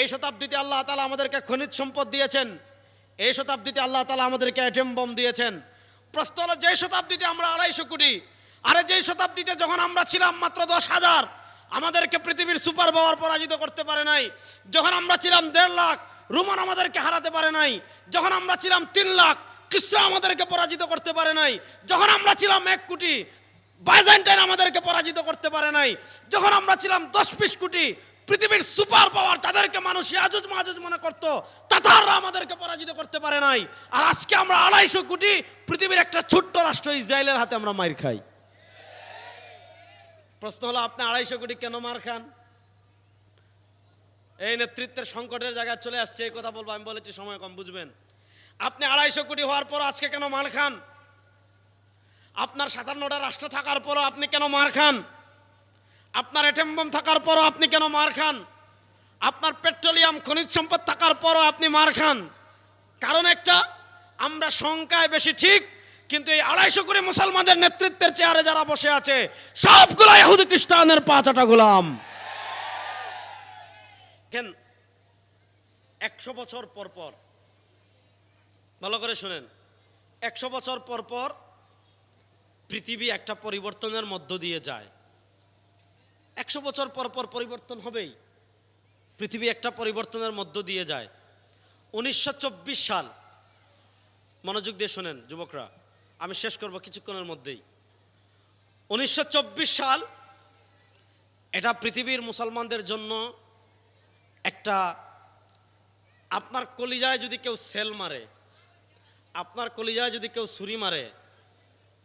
এই শতাব্দীতে আল্লাহ তালা আমাদেরকে খনিজ সম্পদ দিয়েছেন। এই শতাব্দীতে আল্লাহ তালা আমাদেরকে অ্যাটম বম দিয়েছেন। প্রশ্ন হলো, যে শতাব্দীতে আমরা আড়াইশো কোটি, আরে যে শতাব্দীতে যখন আমরা ছিলাম মাত্র দশ হাজার, আমাদেরকে পৃথিবীর সুপার পাওয়ার পরাজিত করতে পারে নাই। যখন আমরা ছিলাম দেড় লাখ, রোমান আমাদেরকে হারাতে পারে নাই। যখন আমরা ছিলাম তিন লাখ খ্রিস্টা আমাদেরকে পরাজিত করতে পারে নাই। যখন আমরা ছিলাম এক কোটি, বাইজেন্টাইন আমাদেরকে পরাজিত করতে পারে নাই। যখন আমরা ছিলাম দশ বিশ কোটি পৃথিবীর সুপার পাওয়ার তাদেরকে মানুষ ইয়াজুজ মাহুজ মনে করত, তাতাররা আমাদেরকে পরাজিত করতে পারে নাই। আর আজকে আমরা আড়াইশো কোটি পৃথিবীর একটা ছোট্ট রাষ্ট্র ইসরায়েলের হাতে আমরা মার খাই। প্রশ্ন হলো, আপনি আড়াইশো কোটি কেন মার খান? এই নেতৃত্বের সংকটের জায়গায় চলে আসছে, এই কথা বলব, আমি বলেছি সময় কম, বুঝবেন? আপনি আড়াইশো কোটি হওয়ার পর আজকে কেন মার খান? আপনার সাতান্নটা রাষ্ট্র থাকার পরও আপনি কেন মার খান? আপনার এটেম বম থাকার পরও আপনি কেন মার খান? আপনার পেট্রোলিয়াম খনিজ সম্পদ থাকার পরও আপনি মার খান। কারণ একটা, আমরা সংখ্যায় বেশি ঠিক, কিন্তু এই আড়াইশো কোটি মুসলমানদের নেতৃত্বের চেয়ারে যারা বসে আছে, সবগুলো ইহুদি খ্রিস্টানের পাঁচাটা গোলাম। কেন? একশো বছর পর পর, ভালো করে শুনেন, একশো বছর পর পর পৃথিবী একটা পরিবর্তনের মধ্য দিয়ে যায়। একশো বছর পর পর পরিবর্তন হবেই। পৃথিবী একটা পরিবর্তনের মধ্য দিয়ে যায়। উনিশশো চব্বিশ সাল, মনোযোগ দিয়ে শোনেন যুবকরা, আমি শেষ করব কিছুক্ষণের মধ্যেই। উনিশশো চব্বিশ সাল, এটা পৃথিবীর মুসলমানদের জন্য একটা, আপনার কলিজায় যদি কেউ সেল মারে, আপনার কলিজায় যদি কেউ ছুরি মারে,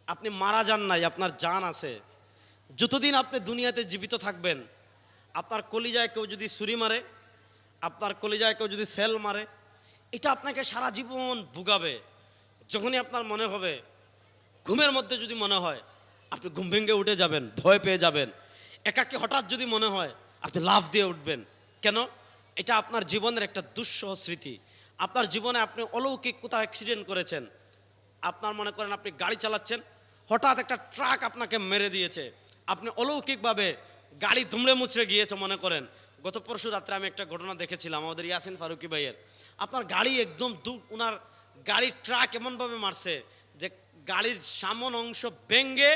আপনি মারা যান নাই, আপনার জান আছে যতদিন আপনি দুনিয়াতে জীবিত থাকবেন, আপনার কলিজায় কেউ যদি ছুরি মারে, আপনার কলিজায় কেউ যদি সেল মারে, এটা আপনাকে সারা জীবন ভুগাবে। যখনই আপনার মনে হবে, ঘুমের মধ্যে যদি মনে হয়, আপনি ঘুম ভেঙে উঠে যাবেন, ভয় পেয়ে যাবেন। একাকে হঠাৎ যদি মনে হয়, আপনি লাভ দিয়ে উঠবেন। কেন? এটা আপনার জীবনের একটা দুঃসহ স্মৃতি। আপনার জীবনে আপনি অলৌকিক কোথাও অ্যাক্সিডেন্ট করেছেন। আপনার মনে করেন আপনি গাড়ি চালাচ্ছেন, হঠাৎ একটা ট্রাক আপনাকে মেরে দিয়েছে। আপনি অলৌকিকভাবে গাড়ি ধুমড়ে মুচড়ে গিয়েছে মনে করেন। গত পরশু রাত্রে আমি একটা ঘটনা দেখেছিলাম আমাদের ইয়াসিন ফারুকি ভাইয়ের। আপনার গাড়ি একদম দু ওনার গাড়ির ট্রাক এমনভাবে মারছে যে গাড়ির সামন অংশ ভেঙ্গে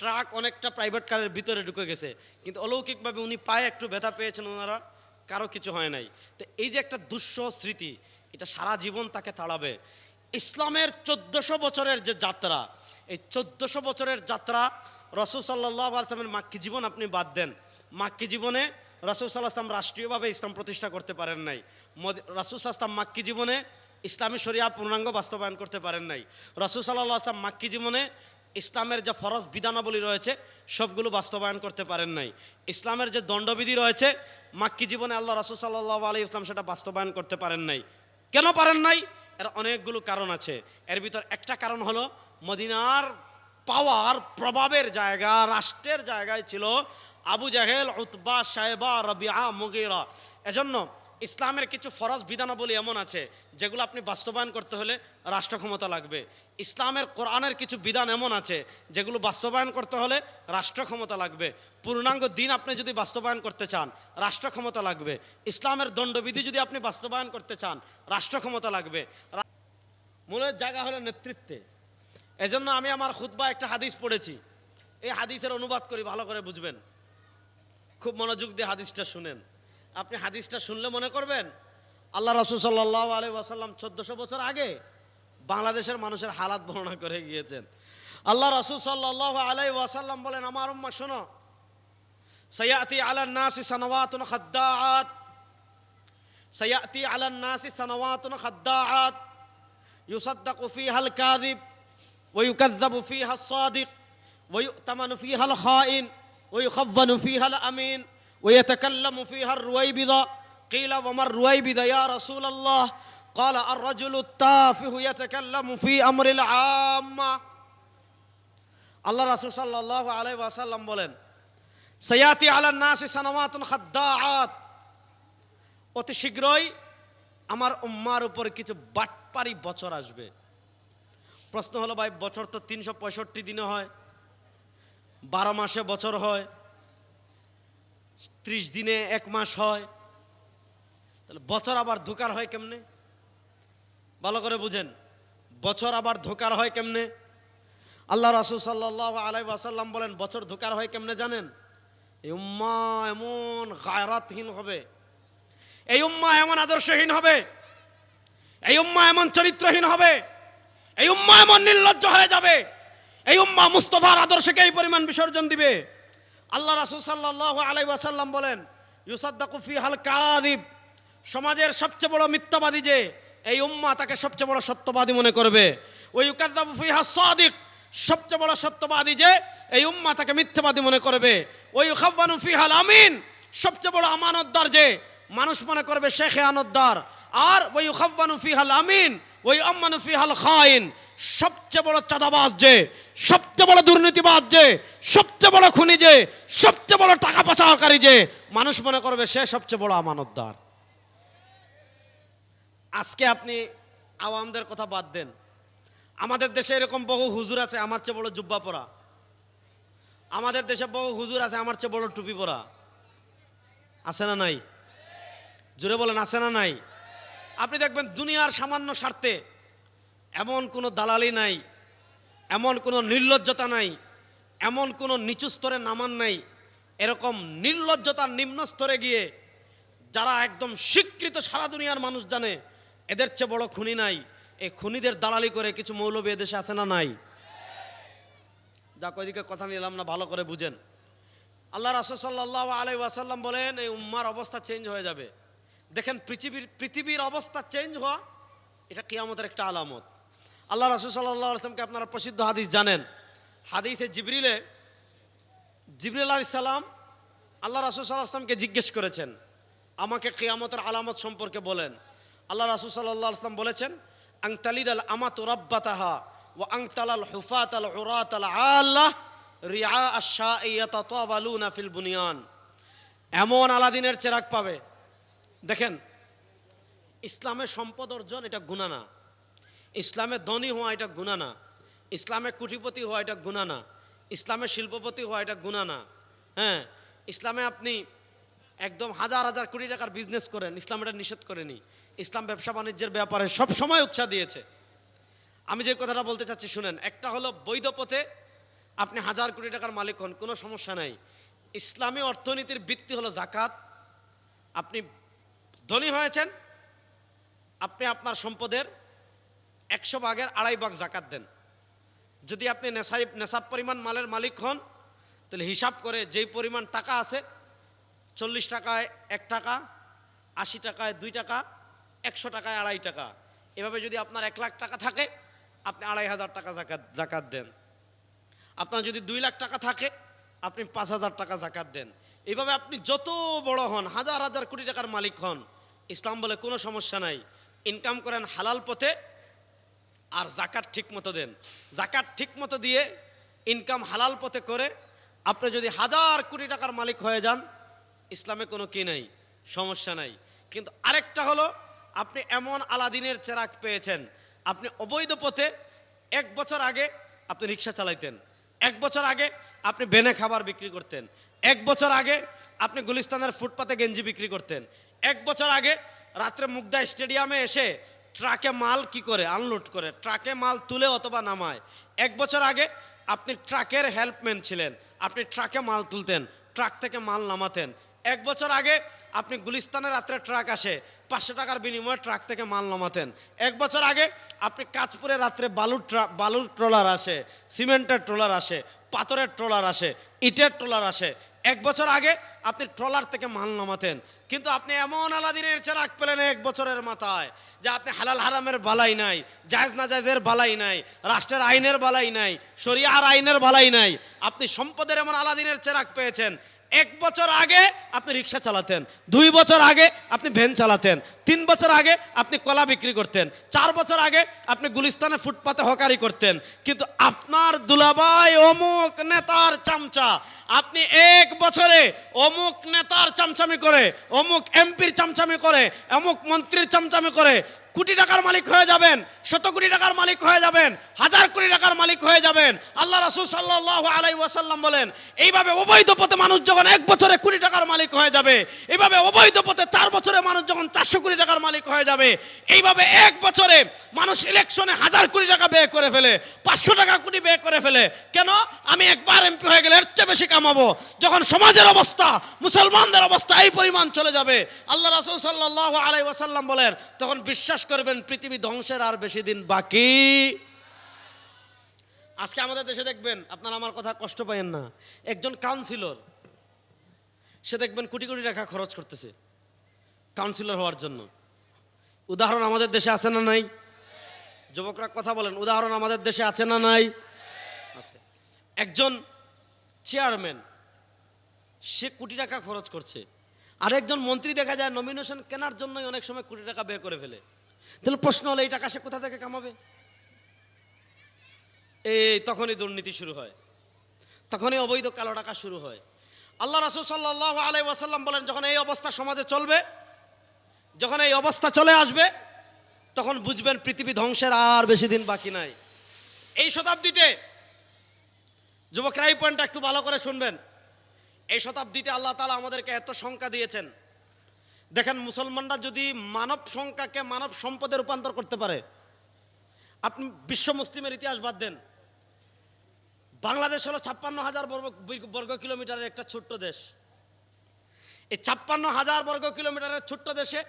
ট্রাক অনেকটা প্রাইভেট কারের ভিতরে ঢুকে গেছে। কিন্তু অলৌকিকভাবে উনি পায়ে একটু ব্যথা পেয়েছেন ওনারা, কারও কিছু হয় নাই। তো এই যে একটা দুঃসহ স্মৃতি, এটা সারা জীবন তাকে তাড়াবে। ইসলামের চোদ্দশো বছরের যে যাত্রা, এই চোদ্দশো বছরের যাত্রা রসুল সাল্লাহ আসলামের মাক্কি জীবন আপনি বাদ দেন। মাক্কি জীবনে রসুল সাল্লাহ আসলাম রাষ্ট্রীয়ভাবে ইসলাম প্রতিষ্ঠা করতে পারেন নাই। রাসুল আসলাম মাক্কি জীবনে ইসলামী শরিয়া পূর্ণাঙ্গ বাস্তবায়ন করতে পারেন নাই। রসুল সাল্লাহ আসলাম মাক্কি জীবনে ইসলামের যে ফরজ বিধানাবলী রয়েছে, সবগুলো বাস্তবায়ন করতে পারেন নাই। ইসলামের যে দণ্ডবিধি রয়েছে, মাক্কি জীবনে আল্লাহ রসুল সাল্লাহ আলী ইসলাম সেটা বাস্তবায়ন করতে পারেন নাই। কেন পারেন নাই? এর অনেকগুলো কারণ আছে। এর ভিতর একটা কারণ হলো, মদিনার পাওয়ার প্রভাবের জায়গা, রাষ্ট্রের জায়গায় ছিল আবু জাহেল, উতবা সাহেবা রবিআ, মুগিরা। এজন্য ইসলামের কিছু ফরজ বিধানাবলী এমন আছে, যেগুলো আপনি বাস্তবায়ন করতে হলে রাষ্ট্র ক্ষমতা লাগবে। ইসলামের কোরআনের কিছু বিধান এমন আছে, যেগুলো বাস্তবায়ন করতে হলে রাষ্ট্র ক্ষমতা লাগবে। পূর্ণাঙ্গ দিন আপনি যদি বাস্তবায়ন করতে চান রাষ্ট্র ক্ষমতা লাগবে। ইসলামের দণ্ডবিধি যদি আপনি বাস্তবায়ন করতে চান রাষ্ট্র ক্ষমতা লাগবে মূলের জায়গা হলো নেতৃত্বে। এজন্য আমি আমার খুদ্া একটা হাদিস পড়েছি। এই হাদিসের অনুবাদ করি, ভালো করে বুঝবেন। খুব মনোযোগ দিয়ে হাদিসটা শুনেন। আপনি হাদিসটা শুনলে মনে করবেন, আল্লাহ রসুল সাল্লাহ আলি ওয়াসাল্লাম চোদ্দশো বছর আগে বাংলাদেশের মানুষের হালাত বর্ণনা করে গিয়েছেন। আল্লাহ রসুল সাল্লাহ আলাই ওয়াসাল্লাম বলেন, আমার উম্মা শোনো। সৈয়াতি আলান নাসি সানওয়াতুন খাদ্দাআত। সৈয়াতি আলান নাসি সানওয়াতুন খাদ্দাআত। কফি হাল কাদিব ويكذب فيها الصادق ويؤتمن فيها الخائن ويخضن فيها الأمين ويتكلم فيها الرويبضة قيل وما الرويبضة يا رسول الله قال الرجل التافه يتكلم في أمر العامة الله رسول صلى الله عليه وسلم বলেন سياتي على الناس سنوات خداعات অতি শীঘ্রই আমার উম্মার উপর কিছু বাটপারি বছর আসবে প্রশ্ন হলো ভাই, বছর তো তিনশো পঁয়ষট্টি দিনে হয়, বারো মাসে বছর হয়, ত্রিশ দিনে এক মাস হয়, তাহলে বছর আবার ধোকার হয় কেমনে? ভালো করে বুঝেন, বছর আবার ধোকার হয় কেমনে? আল্লাহ রাসুল সাল্লাহ আলাই আসাল্লাম বলেন, বছর ধোকার হয় কেমনে জানেন? এই উম্মা এমন গায়রাতহীন হবে, এই উম্মা এমন আদর্শহীন হবে, এই উম্মা এমন চরিত্রহীন হবে এই উম্মা এমন নির্লজ্জ হয়ে যাবে। এই উম্মা মুস্তফার আদর্শকে এই পরিমাণ বিসর্জন দিবে। আল্লাহ রাসুল সাল্লাহ আলাই ওয়াসাল্লাম বলেন, ইউসাদ্দাকু ফি হাল কাদিব সমাজের সবচেয়ে বড় মিথ্যাবাদী যে, এই উম্মা তাকে সবচেয়ে বড় সত্যবাদী মনে করবে। ওই ইউকাদ্দাবু ফি হাস সাদিক। সবচেয়ে বড় সত্যবাদী যে, এই উম্মা তাকে মিথ্যাবাদী মনে করবে। ওই খাব্বানু ফি হাল আমিন। সবচেয়ে বড় আমানতদার যে, মানুষ মনে করবে শেখে আনতদার আর ওই খাব্বানু ফি হাল আমিন। ওই আম্মানু ফি হাল খাইন, সবচেয়ে বড় চাঁদাবাজ যে, সবচেয়ে বড় দুর্নীতিবাজ যে, সবচেয়ে বড় খুনি যে, সবচেয়ে বড় টাকা পাচারকারী যে, মানুষ মনে করবে সে সবচেয়ে বড় আমানতদার। আজকে আপনি আওয়ামদের কথা বাদ দেন। আমাদের দেশে এরকম বহু হুজুর আছে, আমার চেয়ে বড় জুব্বা পরা। আমাদের দেশে বহু হুজুর আছে, আমার চেয়ে বড় টুপি পরা। আছে না নাই? জোরে বলেন, আছে না নাই? আপনি দেখবেন দুনিয়ার সামান্য স্বার্থে এমন কোনো দালালি নাই, এমন কোনো নির্লজ্জতা নাই, এমন কোনো নিচু স্তরে নামান নাই, এরকম নির্লজ্জতার নিম্ন স্তরে গিয়ে যারা একদম স্বীকৃত সারা দুনিয়ার মানুষ জানে, এদের চেয়ে বড় খুনি নাই, এই খুনিদের দালালি করে কিছু মৌলবী এদেশে আছে না নাই? যা কয়দিকে কথা নিলাম না, ভালো করে বুঝেন। আল্লাহ রাসুল সাল্লাহ আলাই ওয়াসাল্লাম বলেন, এই উম্মার অবস্থা চেঞ্জ হয়ে যাবে। দেখেন পৃথিবীর পৃথিবীর অবস্থা চেঞ্জ হওয়া, এটা কিয়ামতের একটা আলামত। আল্লাহ রাসুল সাল্লাহ আসলামকে আপনারা প্রসিদ্ধ হাদিস জানেন। হাদিসে জিবরিলে, জিবরিল আলি সাল্লাম আল্লাহ রাসুল সাল্লাহ আসলামকে জিজ্ঞেস করেছেন, আমাকে কিয়ামতের আলামত সম্পর্কে বলেন। আল্লাহ রাসুল সাল্লাহ আসলাম বলেছেন আংতালিদ আল আমাত রব্বাতাহা ও আংতাল আল হুফাত আল উরাত আল আল্লাহ রিয়া আশা ইয়াতাতাওয়ালুনা ফিল বুনিয়ান। এমন আলাদিনের চেরাক পাবে। দেখেন, ইসলামের সম্পদ অর্জন এটা গুণা না। ইসলামে ধনী হওয়া এটা গুণা না। ইসলামে কুটিপতি হওয়া এটা গুণা না। ইসলামে শিল্পপতি হওয়া এটা গুণা না। হ্যাঁ ইসলামে আপনি একদম হাজার হাজার কোটি টাকার বিজনেস করেন, ইসলাম এটা নিষেধ করেনি। ইসলাম ব্যবসা বাণিজ্যের ব্যাপারে সব সময় উৎসাহ দিয়েছে। আমি যে কথাটা বলতে চাচ্ছি শুনেন, একটা হলো বৈধ পথে আপনি হাজার কোটি টাকার মালিক হন, কোনো সমস্যা নাই। ইসলামী অর্থনীতির ভিত্তি হলো জাকাত। আপনি ধনী হয়েছেন, আপনি আপনার সম্পদের একশো ভাগের আড়াই ভাগ জাকাত দেন। যদি আপনি নেশাই নেশাব পরিমাণ মালের মালিক হন, তাহলে হিসাব করে যেই পরিমাণ টাকা আছে, চল্লিশ টাকায় এক টাকা, আশি টাকায় দুই টাকা, একশো টাকায় আড়াই টাকা। এভাবে যদি আপনার এক লাখ টাকা থাকে, আপনি আড়াই হাজার টাকা জাকাত জাকাত দেন। আপনার যদি দুই লাখ টাকা থাকে, আপনি পাঁচ হাজার টাকা জাকাত দেন। এইভাবে আপনি যত বড় হন, হাজার হাজার কোটি টাকার মালিক হন ইসলাম বলে কোনো সমস্যা নাই। ইনকাম করেন হালাল পথে আর জাকাত ঠিক মতো দেন। জাকাত ঠিক মতো দিয়ে ইনকাম হালাল পথে করে আপনি যদি হাজার কোটি টাকার মালিক হয়ে যান, ইসলামে কোনো কি নাই, সমস্যা নাই। কিন্তু আরেকটা হলো, আপনি এমন আলাদিনের চেরাক পেয়েছেন, আপনি অবৈধ পথে এক বছর আগে আপনি রিক্সা চালাইতেন, এক বছর আগে আপনি বেনে খাবার বিক্রি করতেন, এক বছর আগে আপনি গুলিস্তানের ফুটপাতে গেঞ্জি বিক্রি করতেন এক বছর আগে রাত্রে মুগদা স্টেডিয়ামে এসে ট্রাকে মাল কি করে? আনলোড করে। ট্রাকে মাল তুলে অথবা নামায়। এক বছর আগে আপনি ট্রাকের হেল্পম্যান ছিলেন। আপনি ট্রাকে মাল তুলতেন, ট্রাক থেকে মাল নামাতেন। এক বছর আগে আপনি গুলিস্তানে রাত্রে ট্রাক আসে, পাঁচশো টাকার বিনিময়ে ট্রাক থেকে মাল নামাতেন। এক বছর আগে আপনি কাঁচপুরে রাত্রে বালুর বালুর ট্রলার আসে, সিমেন্টের ট্রলার আসে, পাথরের ট্রলার আসে, ইটের ট্রলার আসে এক বছর আগে আপনি ট্রলার থেকে মাল নামাতেন। কিন্তু আপনি এমন আলাদিনের চেরাক পেলেন এক বছরের মাথায় যে আপনি হালাল হারামের বালাই নাই, জায়জ না জায়জের বালাই নাই, রাষ্ট্রের আইনের বালাই নাই, শরিয়ার আইনের বালাই নাই। আপনি সম্পদের এমন আলাদিনের চেরাক পেয়েছেন এক বছর আগে আপনি রিক্সা চালাতেন, দুই বছর আগে আপনি ভ্যান চালাতেন, তিন বছর আগে আপনি কলা বিক্রি করতেন, চার বছর আগে আপনি গুলিস্তানে ফুটপাতে হকারি করতেন। কিন্তু আপনার দুলাভাই অমুক নেতার চামচা। আপনি এক বছরে অমুক নেতার চামচামি করে, অমুক এমপির চামচামি করে, অমুক মন্ত্রীর চামচামি করে কোটি টাকার মালিক হয়ে যাবেন, শত কোটি টাকার মালিক হয়ে যাবেন, হাজার কোটি টাকার মালিক হয়ে যাবেন। আল্লাহ রাসুল সাল্লাহ আলাইহি ওয়াসাল্লাম বলেন, এইভাবে অবৈধ পথে মানুষ যখন এক বছরে কোটি টাকার মালিক হয়ে যাবে, এইভাবে অবৈধ পথে চার বছরে মানুষ যখন চারশো কোটি টাকার মালিক হয়ে যাবে, এইভাবে এক বছরে মানুষ ইলেকশনে হাজার কোটি টাকা ব্যয় করে ফেলে, পাঁচশো টাকা কোটি ব্যয় করে ফেলে। কেন? আমি একবার এমপি হয়ে গেলে এর চেয়ে বেশি কামাবো। যখন সমাজের অবস্থা, মুসলমানদের অবস্থা এই পরিমাণ চলে যাবে। আল্লাহ রাসূল সাল্লাল্লাহু আলাইহি ওয়াসাল্লাম বলেন, তখন বিশ্বাস করবেন, পৃথিবী ধ্বংসের আর বেশি দিন বাকি। আজকে আমাদের দেশে দেখবেন, আপনারা আমার কথা কষ্ট পাইয়েন না, একজন কাউন্সিলর সে দেখবেন কোটি কোটি টাকা খরচ করতেছে কাউন্সিলর হওয়ার জন্য। উদাহরণ আমাদের দেশে আছে না নাই? যুবকরা কথা বলেন, উদাহরণ আমাদের দেশে আছে না নাই? আছে। একজন চেয়ারম্যান সে কোটি টাকা খরচ করছে। আর একজন মন্ত্রী দেখা যায় নমিনেশন কেনার জন্যই অনেক সময় কোটি টাকা ব্যয় করে ফেলে। তাহলে প্রশ্ন হলো, এই টাকা সে কোথা থেকে কামাবে? এই তখনই দুর্নীতি শুরু হয়। তখনই অবৈধ কালো টাকা শুরু হয়। আল্লাহ রাসুল সাল্লাহ আলাই ওয়াসাল্লাম বলেন, যখন এই অবস্থা সমাজে চলবে, যখন এই অবস্থা চলে আসবে, তখন বুঝবেন পৃথিবী ধ্বংসের আর বেশি দিন বাকি নাই। এই শতাব্দীতে যুবকরা এই পয়েন্টটা একটু ভালো করে শুনবেন। এই শতাব্দীতে আল্লাহ তালা আমাদেরকে এত সংখ্যা দিয়েছেন। দেখেন মুসলমানরা যদি মানব সংখ্যাকে মানব সম্পদে রূপান্তর করতে পারে, আপনি বিশ্ব মুসলিমের ইতিহাস বাদ দেন। বাংলাদেশ হলো ছাপ্পান্ন হাজার বর্গ কিলোমিটারের একটা ছোট্ট দেশ। এই ছাপ্পান্ন হাজার বর্গ কিলোমিটারের ছোট্ট দেশে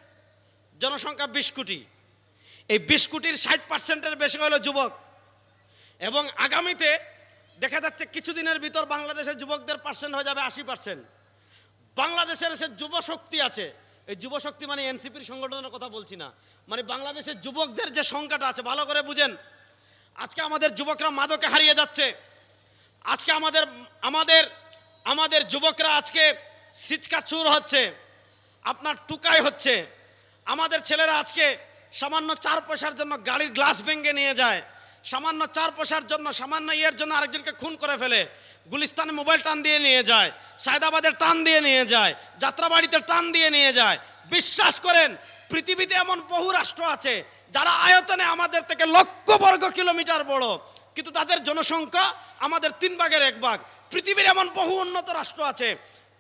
জনসংখ্যা বিশ কোটি। এই বিশ কোটির ষাট পার্সেন্টের বেশি হলো যুবক। এবং আগামীতে দেখা যাচ্ছে কিছুদিনের ভিতর বাংলাদেশের যুবকদের পার্সেন্ট হয়ে যাবে আশি পার্সেন্ট। বাংলাদেশের সে যুব শক্তি আছে। এই যুবশক্তি মানে এনসিপির সংগঠনের কথা বলছি না। মানে বাংলাদেশের যুবকদের যে সংখ্যাটা আছে, ভালো করে বুঝেন। আজকে আমাদের যুবকরা মাদকে হারিয়ে যাচ্ছে। আজকে আমাদের আমাদের আমাদের যুবকরা আজকে সিচকা চুর হচ্ছে, আপনার টুকাই হচ্ছে। আমাদের ছেলেরা আজকে সামান্য চার পয়সার জন্য গাড়ির গ্লাস ভেঙে নিয়ে যায়, সামান্য চার পয়সার জন্য, সামান্য ইয়ের জন্য আরেকজনকে খুন করে ফেলে। গুলিস্তানে মোবাইল টান দিয়ে নিয়ে যায় সায়দাবাদের টান দিয়ে নিয়ে যায়, যাত্রাবাড়িতে টান দিয়ে নিয়ে যায়। বিশ্বাস করেন, পৃথিবীতে এমন বহু রাষ্ট্র আছে যারা আয়তনে আমাদের থেকে লক্ষ বর্গ কিলোমিটার বড়, কিন্তু তাদের জনসংখ্যা আমাদের তিন ভাগের এক ভাগ। পৃথিবীর এমন বহু উন্নত রাষ্ট্র আছে,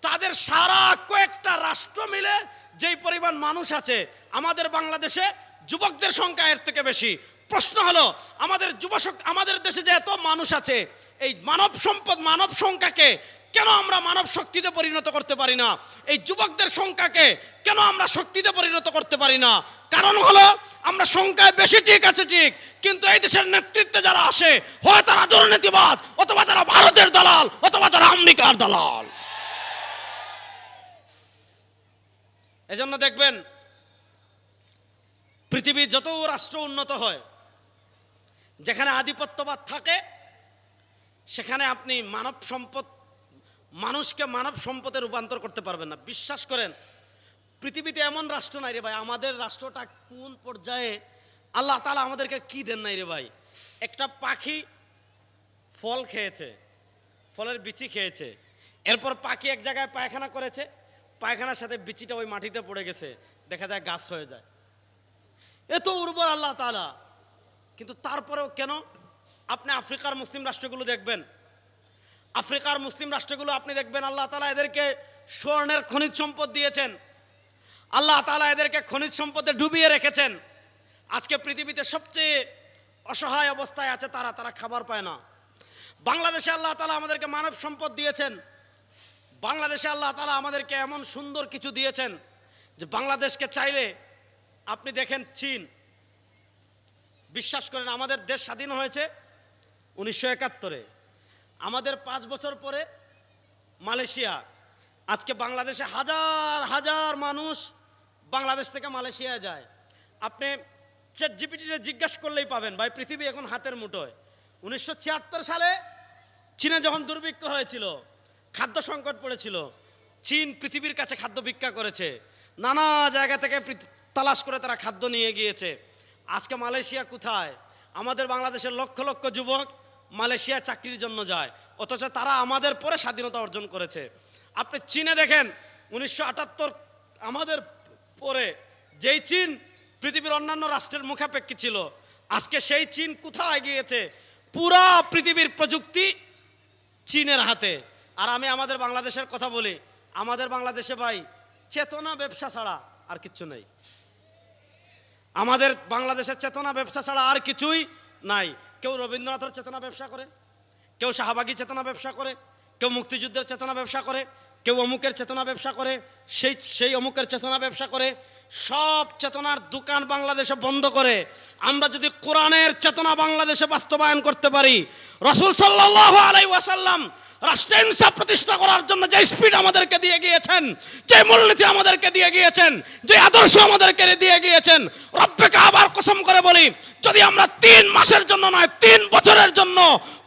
তাদের সারা কয়েকটা রাষ্ট্র মিলে যেই পরিমাণ মানুষ আছে, আমাদের বাংলাদেশে যুবকদের সংখ্যা এর থেকে বেশি। প্রশ্ন হলো, আমাদের যুবশক্তি আমাদের দেশে যে এত মানুষ আছে, এই মানব সম্পদ, মানব সংখ্যাকে কেন আমরা মানব শক্তিতে পরিণত করতে পারি না? এই যুবকদের সংখ্যাকে কেন আমরা শক্তিতে পরিণত করতে পারি না? কারণ হলো, আমরা সংখ্যায় বেশি ঠিক আছে ঠিক, কিন্তু এই দেশের নেতৃত্বে যারা আসে, হয় তারা দুর্নীতিবাদ, অথবা তারা ভারতের দালাল, অথবা তারা আমেরিকার দালাল। এজন্য দেখবেন, পৃথিবীর যত রাষ্ট্র উন্নত হয় যেখানে আধিপত্যবাদ থাকে, সেখানে আপনি মানব সম্পদ, মানুষকে মানব সম্পদে রূপান্তর করতে পারবেন না। বিশ্বাস করেন, পৃথিবীতে এমন রাষ্ট্র নাই রে ভাই, আমাদের রাষ্ট্রটা কোন পর্যায়ে? আল্লাহ তালা আমাদেরকে কি দেন নাই রে ভাই? একটা পাখি ফল খেয়েছে, ফলের বিচি খেয়েছে, এরপর পাখি এক জায়গায় পায়খানা করেছে, পায়খানার সাথে বিচিটা ওই মাটিতে পড়ে গেছে, দেখা যায় গাছ হয়ে যায়। এত উর্বর আল্লাহ তালা কিন্তু তারপরেও কেন? আপনি আফ্রিকার মুসলিম রাষ্ট্রগুলো দেখবেন। আফ্রিকার মুসলিম রাষ্ট্রগুলো আপনি দেখবেন, আল্লাহ তালা এদেরকে স্বর্ণের খনিজ সম্পদ দিয়েছেন। আল্লাহ তালা এদেরকে খনিজ সম্পদে ডুবিয়ে রেখেছেন। আজকে পৃথিবীতে সবচেয়ে অসহায় অবস্থায় আছে তারা তারা খাবার পায় না। বাংলাদেশে আল্লাহ তালা আমাদেরকে মানব সম্পদ দিয়েছেন। বাংলাদেশে আল্লাহ তালা আমাদেরকে এমন সুন্দর কিছু দিয়েছেন যে বাংলাদেশকে চাইলে আপনি দেখেন চীন। বিশ্বাস করেন, আমাদের দেশ স্বাধীন হয়েছে উনিশশো একাত্তরে। আমাদের পাঁচ বছর পরে মালয়েশিয়া, আজকে বাংলাদেশে হাজার হাজার মানুষ বাংলাদেশ থেকে মালয়েশিয়া যায়। আপনি চ্যাট জিপিটিতে জিজ্ঞেস করলেই পাবেন, ভাই, পৃথিবী এখন হাতের মুঠোয়। উনিশশো ছিয়াত্তর সালে চীনে যখন দুর্ভিক্ষ হয়েছিল, খাদ্য সংকট পড়েছিল, চীন পৃথিবীর কাছে খাদ্য ভিক্ষা করেছে। নানা জায়গা থেকে তালাশ করে তারা খাদ্য নিয়ে গিয়েছে। আজকে মালয়েশিয়া কোথায়? আমাদের বাংলাদেশের লক্ষ লক্ষ যুবক মালয়েশিয়া চাকরির জন্য যায়। অথচ তারা আমাদের পরে স্বাধীনতা অর্জন করেছে। আপনি চীনে দেখেন, উনিশশো আটাত্তর আমাদের পরে যেই চীন পৃথিবীর অন্যান্য রাষ্ট্রের মুখাপেক্ষী ছিল, আজকে সেই চীন কোথায় গিয়েছে পুরা পৃথিবীর প্রযুক্তি চীনের হাতে। আর আমি আমাদের বাংলাদেশের কথা বলি, আমাদের বাংলাদেশে ভাই, চেতনা ব্যবসা ছাড়া আর কিচ্ছু নেই। আমাদের বাংলাদেশের চেতনা ব্যবসা ছাড়া আর কিছুই নাই। কেউ রবীন্দ্রনাথের চেতনা ব্যবসা করে, কেউ শাহবাগী চেতনা ব্যবসা করে, কেউ মুক্তিযুদ্ধের চেতনা ব্যবসা করে, কেউ অমুকের চেতনা ব্যবসা করে, সেই সেই অমুকের চেতনা ব্যবসা করে, সব চেতনার দোকান বাংলাদেশে বন্ধ করে। আমরা যদি কোরআনের চেতনা বাংলাদেশে বাস্তবায়ন করতে পারি, রসুল সাল্লাহ আলাই ওয়াসাল্লাম রাষ্ট্র ইনসাফ প্রতিষ্ঠা করার জন্য যে স্পিড আমাদেরকে দিয়ে গিয়েছেন, যে মূলনীতি আমাদেরকে দিয়ে গিয়েছেন, যে আদর্শ আমাদেরকে দিয়ে গিয়েছেন, রব্বেকে আবার কসম করে বলি, যদি আমরা তিন মাসের জন্য নয়, তিন বছরের জন্য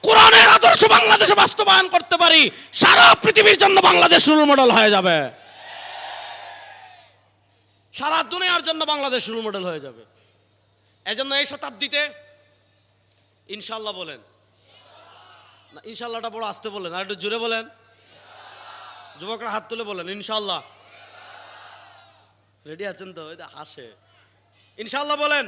কোরআনের আদর্শ বাংলাদেশে বাস্তবায়ন করতে পারি, সারা পৃথিবীর জন্য বাংলাদেশ রোল মডেল হয়ে যাবে। সারা দুনিয়ার জন্য বাংলাদেশ রোল মডেল হয়ে যাবে। এজন্য এই শতাব্দীতে ইনশাল্লাহ বলেন না ইনশাল্লাহটা বড় আসতে বলেন, আর একটু জোরে বলেন। যুবকরা হাত তুলে বলেন ইনশাল্লাহ রেডি আছেন তো? হাসে। ইনশাল্লাহ বলেন